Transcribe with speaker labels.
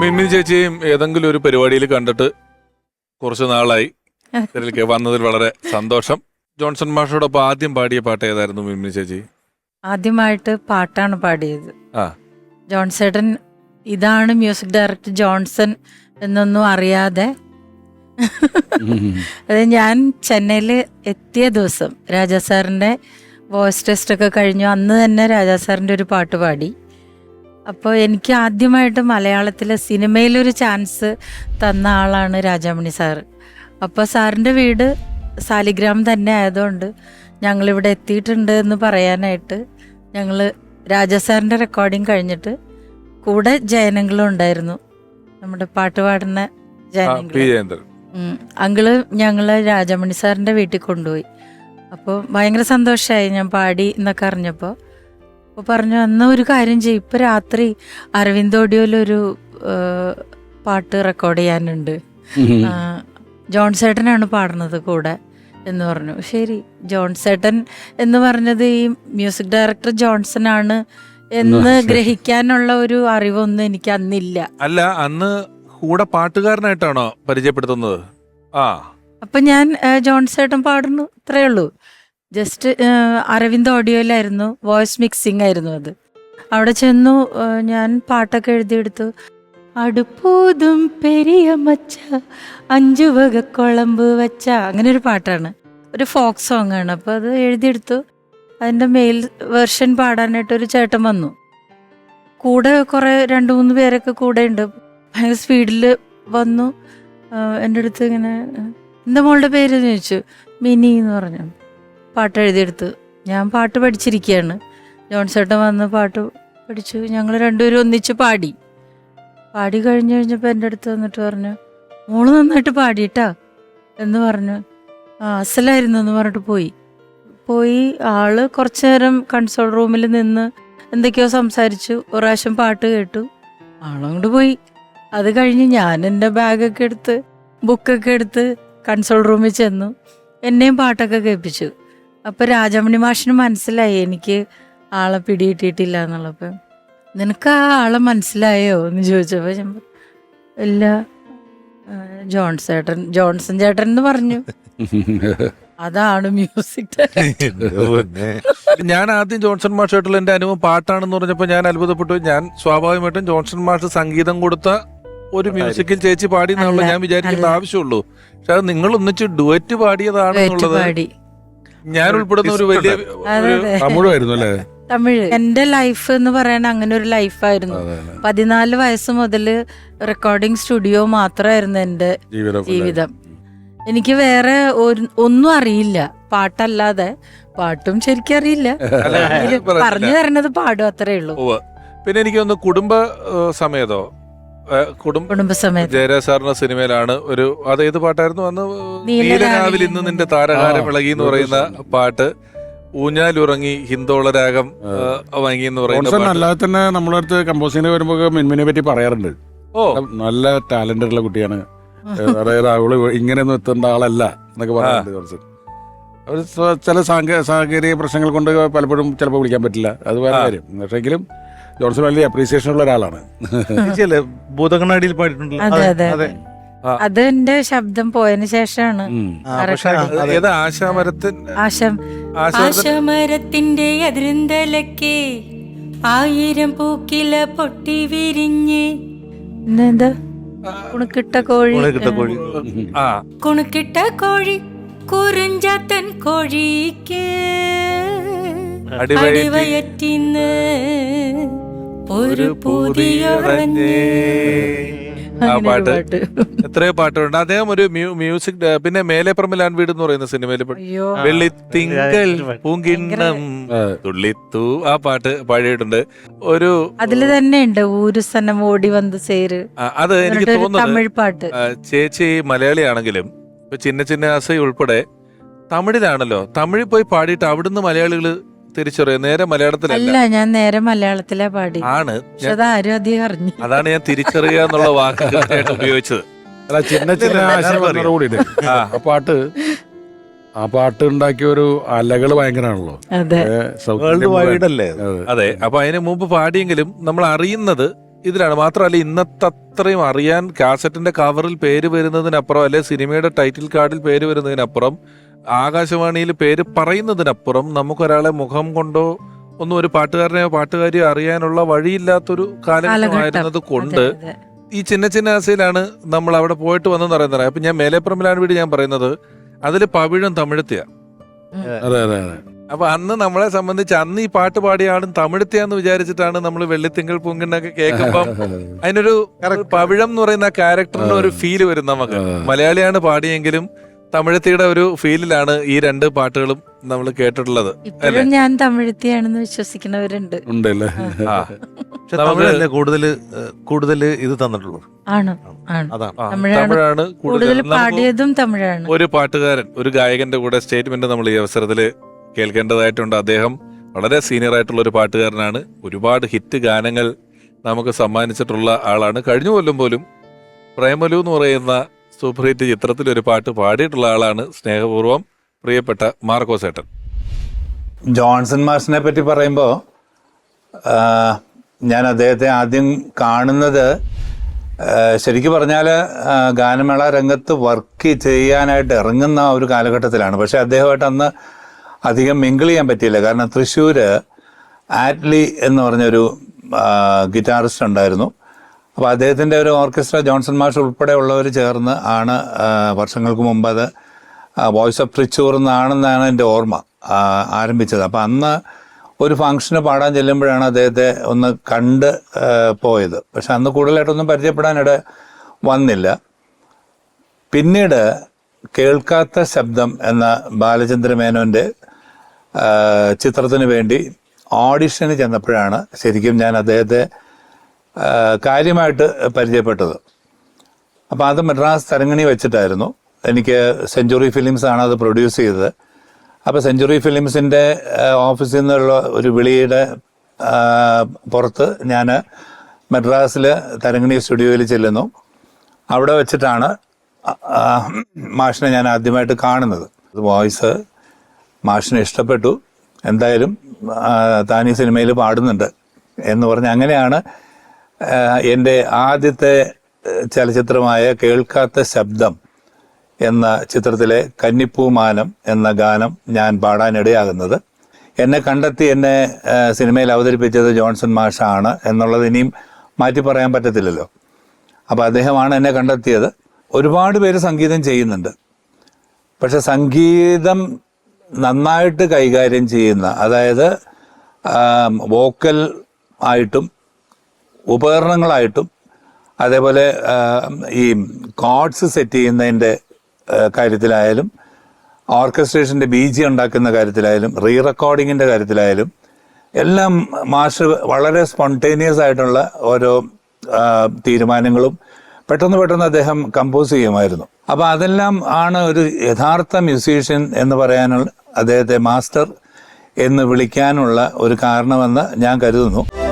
Speaker 1: മിൻമിൻ ചേച്ചിയും ഏതെങ്കിലും ഒരു പരിപാടിയിൽ കണ്ടിട്ട് കുറച്ച് നാളായി. ഇതിലേക്ക് വന്നതിൽ വളരെ സന്തോഷം. ജോൺസൺ മാഷോടൊപ്പം ആദ്യം പാടിയ പാട്ട് ഏതായിരുന്നു മിന്നു ചേച്ചി?
Speaker 2: ആദ്യമായിട്ട് പാട്ടാണ് പാടിയത്.
Speaker 1: ആ.
Speaker 2: ജോൺസേട്ടൻ ഇതാണ് മ്യൂസിക് ഡയറക്ടർ ജോൺസൺ എന്നൊന്നും അറിയാതെ. അത് ഞാൻ ചെന്നൈയിൽ എത്തിയ ദിവസം രാജാ സാറിന്റെ വോയിസ് ടെസ്റ്റ് ഒക്കെ കഴിഞ്ഞു. അന്ന് തന്നെ രാജാ സാറിന്റെ ഒരു പാട്ട് പാടി. അപ്പോൾ എനിക്ക് ആദ്യമായിട്ട് മലയാളത്തിലെ സിനിമയിലൊരു ചാൻസ് തന്ന ആളാണ് രാജാമണി സാറ്. അപ്പോൾ സാറിന്റെ വീട് സാലിഗ്രാം തന്നെ ആയതുകൊണ്ട് ഞങ്ങളിവിടെ എത്തിയിട്ടുണ്ട് എന്ന് പറയാനായിട്ട് ഞങ്ങൾ രാജാ സാറിന്റെ റെക്കോർഡിങ് കഴിഞ്ഞിട്ട് കൂടെ ജയനങ്ങളും ഉണ്ടായിരുന്നു. നമ്മുടെ പാട്ട് പാടുന്ന ജയനങ്ങൾ അങ്കിൾ ഞങ്ങൾ രാജമണി സാറിന്റെ വീട്ടിൽ കൊണ്ടുപോയി. അപ്പോൾ ഭയങ്കര സന്തോഷമായി ഞാൻ പാടി എന്നൊക്കെ അറിഞ്ഞപ്പോൾ അപ്പോൾ പറഞ്ഞു അന്ന് ഒരു കാര്യം ചെയ്യും. ഇപ്പം രാത്രി അരവിന്ദ് ഓഡിയോയിലൊരു പാട്ട് റെക്കോർഡ് ചെയ്യാനുണ്ട്. ജോൺ സേട്ടനാണ് പാടുന്നത് കൂടെ എന്ന് പറഞ്ഞു. ശരി ജോൺ സേട്ടൻ എന്ന് പറഞ്ഞത് ഈ മ്യൂസിക് ഡയറക്ടർ ജോൺസൺ ആണ് എന്ന് ഗ്രഹിക്കാനുള്ള ഒരു അറിവൊന്നും എനിക്ക് അന്നില്ല.
Speaker 1: അല്ല അന്ന് കൂടെ പാട്ടുകാരനായിട്ടാണോ പരിചയപ്പെടുത്തുന്നത്? ആ.
Speaker 2: അപ്പൊ ഞാൻ ജോൺസേട്ടൻ ജോൺ സേട്ടൻ പാടുന്നു. ഇത്രേ ഉള്ളൂ. ജസ്റ്റ് അരവിന്ദ് ഓഡിയോയിലായിരുന്നു വോയിസ് മിക്സിംഗ് ആയിരുന്നു അത്. അവിടെ ചെന്നു ഞാൻ പാട്ടൊക്കെ എഴുതിയെടുത്തു. അടുപ്പൂതും പെരിയ മച്ച അഞ്ചു വക കുളമ്പ് വച്ച അങ്ങനെ ഒരു പാട്ടാണ്. ഒരു ഫോക്ക് സോങ് ആണ് അപ്പോൾ അത് എഴുതിയെടുത്തു. അതിന്റെ മെയിൽ വെർഷൻ പാടാനായിട്ട് ഒരു ചേട്ടൻ വന്നു. കൂടെ കുറേ രണ്ട് മൂന്ന് പേരൊക്കെ കൂടെ ഉണ്ട്. ഭയങ്കര സ്പീഡിൽ വന്നു. എന്റെ അടുത്ത് ഇങ്ങനെ എന്താ മോളുടെ പേര്? ചോദിച്ചു. മിനി എന്ന് പറഞ്ഞു. പാട്ട് എഴുതിയെടുത്ത് ഞാൻ പാട്ട് പഠിച്ചിരിക്കുകയാണ് ജോൺസേട്ടൻ വന്ന് പാട്ട് പഠിച്ചു. ഞങ്ങൾ രണ്ടുപേരും ഒന്നിച്ച് പാടി. പാടി കഴിഞ്ഞ് കഴിഞ്ഞപ്പോൾ എന്റെ അടുത്ത് വന്നിട്ട് പറഞ്ഞു മോൾ നന്നായിട്ട് പാടിയിട്ടാ എന്ന് പറഞ്ഞു. ആ അസലായിരുന്നു എന്ന് പറഞ്ഞിട്ട് പോയി. പോയി ആൾ കുറച്ചു നേരം കൺസോൾ റൂമിൽ നിന്ന് എന്തൊക്കെയോ സംസാരിച്ചു. ഒരു പ്രാവശ്യം പാട്ട് കേട്ടു. ആളങ്ങോട്ട് പോയി. അത് കഴിഞ്ഞ് ഞാൻ എന്റെ ബാഗൊക്കെ എടുത്ത് ബുക്കൊക്കെ എടുത്ത് കൺസോൾ റൂമിൽ ചെന്നു. എന്നെയും പാട്ടൊക്കെ കേൾപ്പിച്ചു. അപ്പോൾ രാജമണി മാഷിന് മനസ്സിലായി എനിക്ക് ആളെ പിടികിട്ടിയിട്ടില്ല എന്നുള്ളപ്പോൾ നിനക്ക് ആ ആളെ മനസ്സിലായോ എന്ന് ചോദിച്ചപ്പോൾ ഞാൻ ഇല്ല. ജോൺ ചേട്ടൻ ജോൺസൺ ചേട്ടൻ എന്ന് പറഞ്ഞു. അതാണ് മ്യൂസിക്
Speaker 1: ഞാൻ ആദ്യം ജോൺസൺ മാഷായിട്ടുള്ള എന്റെ അനുഭവം പാട്ടാണെന്ന് പറഞ്ഞപ്പോൾ ഞാൻ അത്ഭുതപ്പെട്ടു. ഞാൻ സ്വാഭാവികമായിട്ടും ജോൺസൺ മാഷ് സംഗീതം കൊടുത്ത ഒരു മ്യൂസിക്കിൽ ചേച്ചി പാടി എന്നുള്ള ഞാൻ
Speaker 2: വിചാരിക്കുന്ന.
Speaker 1: ആവശ്യമുള്ളൂ. പക്ഷെ അത് നിങ്ങൾ ഒന്നിച്ച് ഡുവറ്റ് പാടിയതാണെന്നുള്ളത്
Speaker 2: പാടി.
Speaker 1: ഞാൻ ഉൾപ്പെടുന്ന ഒരു വലിയ
Speaker 2: അതെ
Speaker 3: തമിഴായിരുന്നു അല്ലേ?
Speaker 2: തമിഴ്. എന്റെ ലൈഫ് എന്ന് പറയുന്ന അങ്ങനെ ഒരു ലൈഫായിരുന്നു. പതിനാല് വയസ്സ് മുതൽ റെക്കോർഡിംഗ് സ്റ്റുഡിയോ മാത്രമായിരുന്നു എന്റെ
Speaker 3: ജീവിതം
Speaker 2: എനിക്ക് വേറെ ഒന്നും അറിയില്ല. പാട്ടല്ലാതെ പാട്ടും ശരിക്കും അറിയില്ല. പറഞ്ഞു തരണത് പാടും അത്രേ ഉള്ളൂ.
Speaker 1: പിന്നെ എനിക്ക് ഒന്ന് കുടുംബ സമയതോ സമേതോ? കുടുംബ
Speaker 2: കുടുംബസമേതം
Speaker 1: ജയരാജ് സാറിന്റെ സിനിമയിലാണ് ഒരു അത് ഏത് പാട്ടായിരുന്നു അന്ന്?
Speaker 2: നീലരാവിൽ
Speaker 1: ഇന്ന് നിന്റെ താരകാരം
Speaker 3: വിളകി
Speaker 1: ഇളകി എന്ന് പറയുന്ന പാട്ട്. ഊഞ്ഞാലുറങ്ങി ഹിന്ദോളരാഗം വാങ്ങി എന്ന് പറയുന്ന
Speaker 3: ജോൺസൺ
Speaker 1: പാട്ട്.
Speaker 3: അല്ലാതെ തന്നെ നമ്മളെ അടുത്ത് കമ്പോസിങ്ങിന് വരുമ്പോ മിൻമിനെ പറ്റി പറയാറുണ്ട്.
Speaker 1: ഓ.
Speaker 3: നല്ല ടാലന്റ് ഉള്ള കുട്ടിയാണ്. ഏഹ് അതായത് അവൾ ഇങ്ങനെയൊന്നും എത്തേണ്ട ആളല്ല എന്നൊക്കെ പറയാറുണ്ട് ജോൺസൺ ചില സാങ്ക സാങ്കേതിക പ്രശ്നങ്ങൾ കൊണ്ട് പലപ്പോഴും ചിലപ്പോൾ വിളിക്കാൻ പറ്റില്ല. അത് വേറെ. കാര്യം. പക്ഷെങ്കിലും ജോൺസൺ വലിയ അപ്രീസിയേഷൻ ഉള്ള ഒരാളാണ്.
Speaker 4: ചേച്ചിയല്ലേ ഭൂതകണ്ണാടിയിൽ പാടിയിട്ടുണ്ടല്ലോ?
Speaker 2: അതെ അതെ
Speaker 4: അതെ
Speaker 2: എന്റെ ശബ്ദം പോയതിനു ശേഷമാണ്.
Speaker 1: ആശാമരത്തിന്റെ. ആശാമരത്തിൻ
Speaker 2: ആശം
Speaker 1: ആശാമരത്തിൻ
Speaker 2: ആശമരത്തിന്റെ അതിരുന്തലക്ക് ആയിരം പൂക്കില പൊട്ടി വിരിഞ്ഞ്. എന്താ കുണുക്കിട്ട കോഴി.
Speaker 4: മുളകിട്ട കോഴി.
Speaker 1: ആ.
Speaker 2: കുണുക്കിട്ട കോഴി കുറിഞ്ചാത്തൻ കോഴിക്ക് അടിവയറ്റിന്ന് ഒരു
Speaker 1: പുതിയ
Speaker 2: പുതിയുറഞ്ഞ്.
Speaker 1: ആ പാട്ട്. എത്രയോ പാട്ടുണ്ട് അദ്ദേഹം ഒരു മ്യൂസിക് പിന്നെ മേലെപ്പറമ്പിലാൻ വീട് എന്ന് പറയുന്ന സിനിമയിൽ
Speaker 2: വെള്ളി
Speaker 1: വെള്ളിത്തിങ്കൽ പൂങ്കിണ്ണം. തുള്ളിത്തു. ആ പാട്ട് പാടിയിട്ടുണ്ട്. ഒരു
Speaker 2: അതിൽ തന്നെ ഉണ്ട് ഊരു സ്ഥലം ഓടി വന്ന് സേര്
Speaker 1: അത് എനിക്ക് തോന്നുന്നു
Speaker 2: തമിഴ് പാട്ട്.
Speaker 1: ചേച്ചി മലയാളിയാണെങ്കിലും ഇപ്പൊ ചിന്ന ചിന്ന ആസൈ ഉൾപ്പെടെ തമിഴിലാണല്ലോ. തമിഴിൽ പോയി പാടിയിട്ട് അവിടുന്ന് മലയാളികൾ തിരിച്ചറിയും. നേരെ മലയാളത്തിലല്ല.
Speaker 2: അല്ല ഞാൻ നേരെ മലയാളത്തിലാ പാടി.
Speaker 1: ആണ്.
Speaker 2: പക്ഷെ
Speaker 1: ഞാൻ-
Speaker 2: അതാരും അധികം അറിഞ്ഞു
Speaker 1: അതാണ് ഞാൻ തിരിച്ചറിയുക എന്നുള്ള വാക്ക് ഉപയോഗിച്ചത്.
Speaker 3: അല്ല ചിന്ന ചിന്ന
Speaker 4: ഇല്ല, എല്ലാവർക്കും
Speaker 1: ആ.
Speaker 3: പാട്ട് ആ പാട്ട് ഉണ്ടാക്കിയ ഒരു അലകൾ ഭയങ്കരമാണല്ലോ
Speaker 2: അതെ.
Speaker 3: ഏ, സൗത്ത്
Speaker 4: വേൾഡ്
Speaker 3: ഇന്ത്യൻ
Speaker 4: വൈഡ് അല്ലേ
Speaker 3: അതെ.
Speaker 1: അതെ. അപ്പൊ അതിന് മുമ്പ് പാടിയെങ്കിലും നമ്മൾ അറിയുന്നത് ഇതിലാണ്. മാത്രമല്ല ഇന്നത്തെ അത്രയും അറിയാൻ കാസറ്റിന്റെ കവറിൽ പേര് വരുന്നതിനപ്പുറം അല്ലെ സിനിമയുടെ ടൈറ്റിൽ കാർഡിൽ പേര് വരുന്നതിനപ്പുറം ആകാശവാണിയിൽ പേര് പറയുന്നതിനപ്പുറം നമുക്കൊരാളെ മുഖം കൊണ്ടോ ഒന്നും ഒരു പാട്ടുകാരനെയോ പാട്ടുകാരിയോ അറിയാനുള്ള വഴിയില്ലാത്തൊരു കാലഘട്ടമായിരുന്നത് കൊണ്ട്. ഈ ചിന്ന ചിന്ന ആസയിലാണ് നമ്മൾ അവിടെ പോയിട്ട് വന്നെന്ന് പറയുന്നത്. അപ്പൊ ഞാൻ മേലേപ്പുറമിലാണ് വീട് ഞാൻ പറയുന്നത്. അതിൽ പവിഴം തമിഴത്തിയ.
Speaker 3: അതെ അതെ അതെ.
Speaker 1: അപ്പൊ അന്ന് നമ്മളെ സംബന്ധിച്ച് അന്ന് ഈ പാട്ട് പാടിയ ആളും തമിഴത്തിയാന്ന് വിചാരിച്ചിട്ടാണ് നമ്മൾ വെള്ളിത്തിങ്കൾ പൂങ്കിണ്ണൊക്കെ കേൾക്കുമ്പം അതിനൊരു പവിഴം എന്ന് പറയുന്ന ക്യാരക്ടറിന് ഒരു ഫീൽ വരും നമുക്ക്. മലയാളിയാണ് പാടിയെങ്കിലും തമിഴത്തിയുടെ ഒരു ഫീലിലാണ് ഈ രണ്ട് പാട്ടുകളും നമ്മൾ കേട്ടിട്ടുള്ളത്
Speaker 2: ഇപ്പോഴും ഞാൻ തമിഴത്തിയാണെന്ന് വിശ്വസിക്കുന്നവരുണ്ട്.
Speaker 3: ഉണ്ടല്ലേ?
Speaker 4: തമിഴല്ലേ കൂടുതൽ കൂടുതൽ ഇത് തന്നിട്ടുള്ളൂ
Speaker 2: ആണ് തമിഴാണ് കൂടുതൽ പാടിയതും തമിഴാണ്.
Speaker 1: ഒരു പാട്ടുകാരൻ ഒരു ഗായകന്റെ കൂടെ സ്റ്റേറ്റ്മെന്റ് നമ്മൾ ഈ അവസരത്തിൽ കേൾക്കേണ്ടതായിട്ടുണ്ട്. അദ്ദേഹം വളരെ സീനിയർ ആയിട്ടുള്ള ഒരു പാട്ടുകാരനാണ്. ഒരുപാട് ഹിറ്റ് ഗാനങ്ങൾ നമുക്ക് സമ്മാനിച്ചിട്ടുള്ള ആളാണ്. കഴിഞ്ഞ കൊല്ലം പോലും പ്രേമലു എന്ന് പറയുന്ന സൂപ്പർ ഹിറ്റ് ചിത്രത്തിൽ ഒരു പാട്ട് പാടിയിട്ടുള്ള ആളാണ് സ്നേഹപൂർവം പ്രിയപ്പെട്ട മാർക്കോസ് ഏട്ടൻ
Speaker 5: ജോൺസൺ മാഷിനെ പറ്റി പറയുമ്പോൾ ഞാൻ അദ്ദേഹത്തെ ആദ്യം കാണുന്നത് ശരിക്കും പറഞ്ഞാൽ ഗാനമേള രംഗത്ത് വർക്ക് ചെയ്യാനായിട്ട് ഇറങ്ങുന്ന ഒരു കാലഘട്ടത്തിലാണ്. പക്ഷേ അദ്ദേഹമായിട്ട് അന്ന് അധികം മിങ്കിൾ ചെയ്യാൻ പറ്റിയില്ല. കാരണം തൃശ്ശൂർ ആറ്റ്ലി എന്ന് പറഞ്ഞൊരു ഗിറ്റാറിസ്റ്റ് ഉണ്ടായിരുന്നു. അപ്പോൾ അദ്ദേഹത്തിന്റെ ഒരു ഓർക്കസ്ട്ര ജോൺസൺ മാഷ് ഉൾപ്പെടെ ഉള്ളവർ ചേർന്ന് ആണ് വർഷങ്ങൾക്ക് മുമ്പ് അത് വോയിസ് ഓഫ് ട്രിച്ചൂർ എന്നാണെന്നാണ് എന്റെ ഓർമ്മ ആരംഭിച്ചത്. അപ്പോൾ അന്ന് ഒരു ഫംഗ്ഷന് പാടാൻ ചെല്ലുമ്പോഴാണ് അദ്ദേഹത്തെ ഒന്ന് കണ്ട് പോയത്. പക്ഷെ അന്ന് കൂടുതലായിട്ടൊന്നും പരിചയപ്പെടാനിട വന്നില്ല. പിന്നീട് കേൾക്കാത്ത ശബ്ദം എന്ന ബാലചന്ദ്ര മേനോന്റെ ചിത്രത്തിന് വേണ്ടി ഓഡിഷന് ചെന്നപ്പോഴാണ് ശരിക്കും ഞാൻ അദ്ദേഹത്തെ കാര്യമായിട്ട് പരിചയപ്പെട്ടത്. അപ്പോൾ അത് മദ്രാസ് തരങ്ങണി വെച്ചിട്ടായിരുന്നു. എനിക്ക് സെഞ്ചുറി ഫിലിംസ് ആണ് അത് പ്രൊഡ്യൂസ് ചെയ്തത്. അപ്പോൾ സെഞ്ചുറി ഫിലിംസിന്റെ ഓഫീസിൽ നിന്നുള്ള ഒരു വിളിയുടെ പുറത്ത് ഞാൻ മദ്രാസിൽ തരങ്ങണി സ്റ്റുഡിയോയിൽ ചെല്ലുന്നു. അവിടെ വെച്ചിട്ടാണ് മാഷിനെ ഞാൻ ആദ്യമായിട്ട് കാണുന്നത്. വോയിസ് മാഷിനെ ഇഷ്ടപ്പെട്ടു. എന്തായാലും താൻ ഈ സിനിമയിൽ പാടുന്നുണ്ട് എന്ന് പറഞ്ഞ് അങ്ങനെയാണ് എന്റെ ആദ്യത്തെ ചലച്ചിത്രമായ കേൾക്കാത്ത ശബ്ദം എന്ന ചിത്രത്തിലെ കന്നിപ്പൂമാനം എന്ന ഗാനം ഞാൻ പാടാനിടയാകുന്നത്. എന്നെ കണ്ടെത്തി എന്നെ സിനിമയിൽ അവതരിപ്പിച്ചത് ജോൺസൺ മാഷാണ് എന്നുള്ളത് ഇനിയും മാറ്റി പറയാൻ പറ്റത്തില്ലല്ലോ. അപ്പോൾ അദ്ദേഹമാണ് എന്നെ കണ്ടെത്തിയത്. ഒരുപാട് പേര് സംഗീതം ചെയ്യുന്നുണ്ട്. പക്ഷെ സംഗീതം നന്നായിട്ട് കൈകാര്യം ചെയ്യുന്ന അതായത് വോക്കൽ ആയിട്ടും ഉപകരണങ്ങളായിട്ടും അതേപോലെ ഈ കോഡ്സ് സെറ്റ് ചെയ്യുന്നതിന്റെ കാര്യത്തിലായാലും ഓർക്കസ്ട്രേഷന്റെ ബി ജി ഉണ്ടാക്കുന്ന കാര്യത്തിലായാലും റീ റെക്കോർഡിങ്ങിന്റെ കാര്യത്തിലായാലും എല്ലാം മാഷ് വളരെ സ്പോണ്ടേനിയസ് ആയിട്ടുള്ള ഓരോ തീരുമാനങ്ങളും പെട്ടെന്ന് പെട്ടെന്ന് അദ്ദേഹം കമ്പോസ് ചെയ്യുമായിരുന്നു. അപ്പോൾ അതെല്ലാം ആണ് ഒരു യഥാർത്ഥ മ്യൂസീഷ്യൻ എന്ന് പറയാനുള്ള അദ്ദേഹത്തെ മാസ്റ്റർ എന്ന് വിളിക്കാനുള്ള ഒരു കാരണമെന്ന് ഞാൻ കരുതുന്നു.